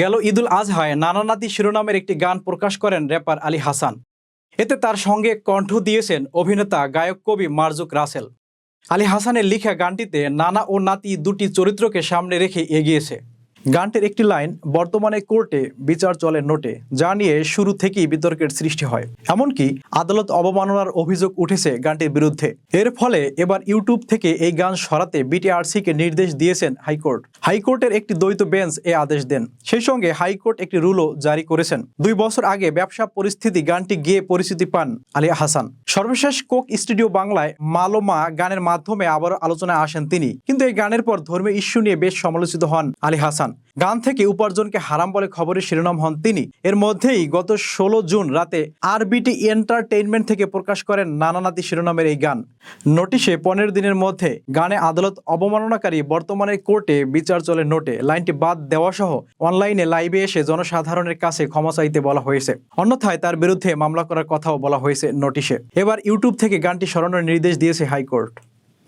গেল ঈদুল আজহায় নানা নাতি শিরোনামের একটি গান প্রকাশ করেন র্যাপার আলী হাসান। এতে তার সঙ্গে কণ্ঠ দিয়েছেন অভিনেতা, গায়ক কবি মার্জুক রাসেল। আলী হাসানের লিখা গানটিতে নানা ও নাতি দুটি চরিত্রকে সামনে রেখে এগিয়েছে। গানটির একটি লাইন, বর্তমানে কোর্টে বিচার চলে নোটে যা নিয়ে শুরু থেকেই বিতর্কের সৃষ্টি হয়। এমনকি আদালত অবমাননার অভিযোগ উঠেছে গানটির বিরুদ্ধে। এর ফলে এবার ইউটিউব থেকে এই গান সরাতে বিটিআরসিকে নির্দেশ দিয়েছেন হাইকোর্ট। হাইকোর্টের একটি দ্বৈত বেঞ্চ এ আদেশ দেন। সেই সঙ্গে হাইকোর্ট একটি রুলও জারি করেছেন। দুই বছর আগে ব্যবসা পরিস্থিতি গানটি গিয়ে পরিচিতি পান আলিয়া হাসান। সর্বশেষ কোক স্টুডিও বাংলায় মালোমা গানের মাধ্যমে আবারও আলোচনায় আসেন তিনি। কিন্তু এই গানের পর ধর্মীয় ইস্যু নিয়ে বেশ সমালোচিত হন আলী হাসান। গান থেকে উপার্জনকে হারাম বলে খবরের শিরোনাম হন তিনি। এর মধ্যেই গত ষোলো জুন রাতে আরবিটি এন্টারটেইনমেন্ট থেকে প্রকাশ করেন নানানাতি শিরোনামের এই গান। নোটিশে পনেরো দিনের মধ্যে গানে আদালত অবমাননাকারী বর্তমানে কোর্টে বিচার চলে নোটে। লাইনটি বাদ দেওয়া সহ অনলাইনে লাইভে এসে জনসাধারণের কাছে ক্ষমা চাইতে বলা হয়েছে। অন্যথায় তার বিরুদ্ধে মামলা করার কথাও বলা হয়েছে নোটিশে। এবার ইউটিউব থেকে গানটি সরানোর নির্দেশ দিয়েছে হাইকোর্ট।